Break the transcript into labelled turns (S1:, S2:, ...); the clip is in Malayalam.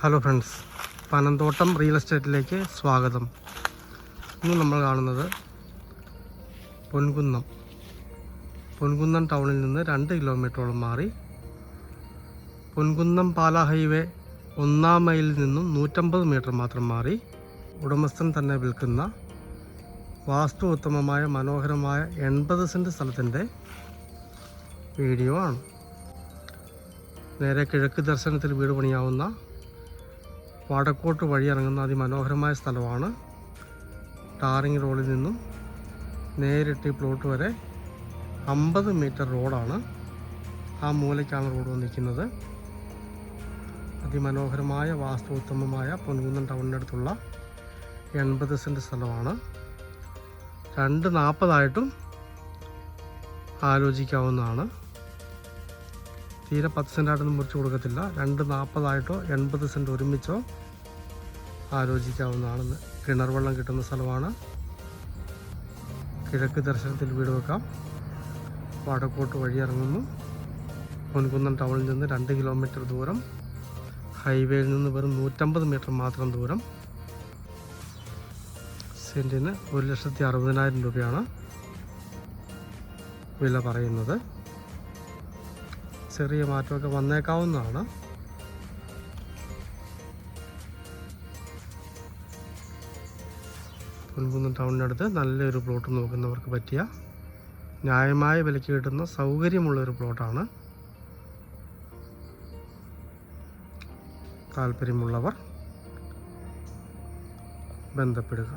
S1: ഹലോ ഫ്രണ്ട്സ് പനന്തോട്ടം റിയൽ എസ്റ്റേറ്റിലേക്ക് സ്വാഗതം. ഇന്ന് നമ്മൾ കാണുന്നത് പൊൻകുന്നം. പൊൻകുന്നം ടൗണിൽ നിന്ന് രണ്ട് കിലോമീറ്ററോളം മാറി പൊൻകുന്നം പാല ഹൈവേ ഒന്നാം മൈലിൽ നിന്നും നൂറ്റമ്പത് മീറ്റർ മാത്രം മാറി ഉടമസ്ഥൻ തന്നെ വിൽക്കുന്ന വാസ്തു ഉത്തമമായ മനോഹരമായ എൺപത് സെന്റ് സ്ഥലത്തിന്റെ വീഡിയോ ആണ്. നേരെ കിഴക്ക് ദർശനത്തിൽ വീട് പണിയാവുന്ന വടക്കോട്ട് വഴി ഇറങ്ങുന്ന അതിമനോഹരമായ സ്ഥലമാണ് ടാറിങ് റോഡിൽ നിന്നും നേരിട്ട് ഈ പ്ലോട്ട് വരെ അമ്പത് മീറ്റർ റോഡാണ് ആ മൂലയ്ക്കാണ് റോഡ് വന്നിരിക്കുന്നത്. അതിമനോഹരമായ വാസ്തുത്തമമായ പൊൻകുന്നം ടൗണിനടുത്തുള്ള എൺപത് സെന്റ് സ്ഥലമാണ്. രണ്ട് നാൽപ്പതായിട്ടും ആലോചിക്കാവുന്നതാണ്. തീരെ പത്ത് സെന്റായിട്ടൊന്നും മുറിച്ച് കൊടുക്കത്തില്ല. രണ്ട് നാൽപ്പതായിട്ടോ എൺപത് സെന്റ് ഒരുമിച്ചോ ആലോചിക്കാവുന്നതാണ് കിണർ വെള്ളം കിട്ടുന്ന സ്ഥലമാണ്. കിഴക്ക് ദർശനത്തിൽ വീട് വെക്കാം. വടക്കോട്ട് വഴി ഇറങ്ങുന്നു. പൊൻകുന്നം ടൗണിൽ നിന്ന് രണ്ട് കിലോമീറ്റർ ദൂരം. ഹൈവേയിൽ നിന്ന് വെറും നൂറ്റമ്പത് മീറ്റർ മാത്രം ദൂരം. സെന്റിന് ഒരു ലക്ഷത്തി അറുപതിനായിരം രൂപയാണ് വില പറയുന്നത്. ചെറിയ മാറ്റമൊക്കെ വന്നേക്കാവുന്നതാണ്. പൊൻകുന്നം ടൗണിനടുത്ത് നല്ലൊരു പ്ലോട്ട് നോക്കുന്നവർക്ക് പറ്റിയ ന്യായമായ വിലയ്ക്ക് കിട്ടുന്ന സൗകര്യമുള്ളൊരു പ്ലോട്ടാണ്. താല്പര്യമുള്ളവർ ബന്ധപ്പെടുക.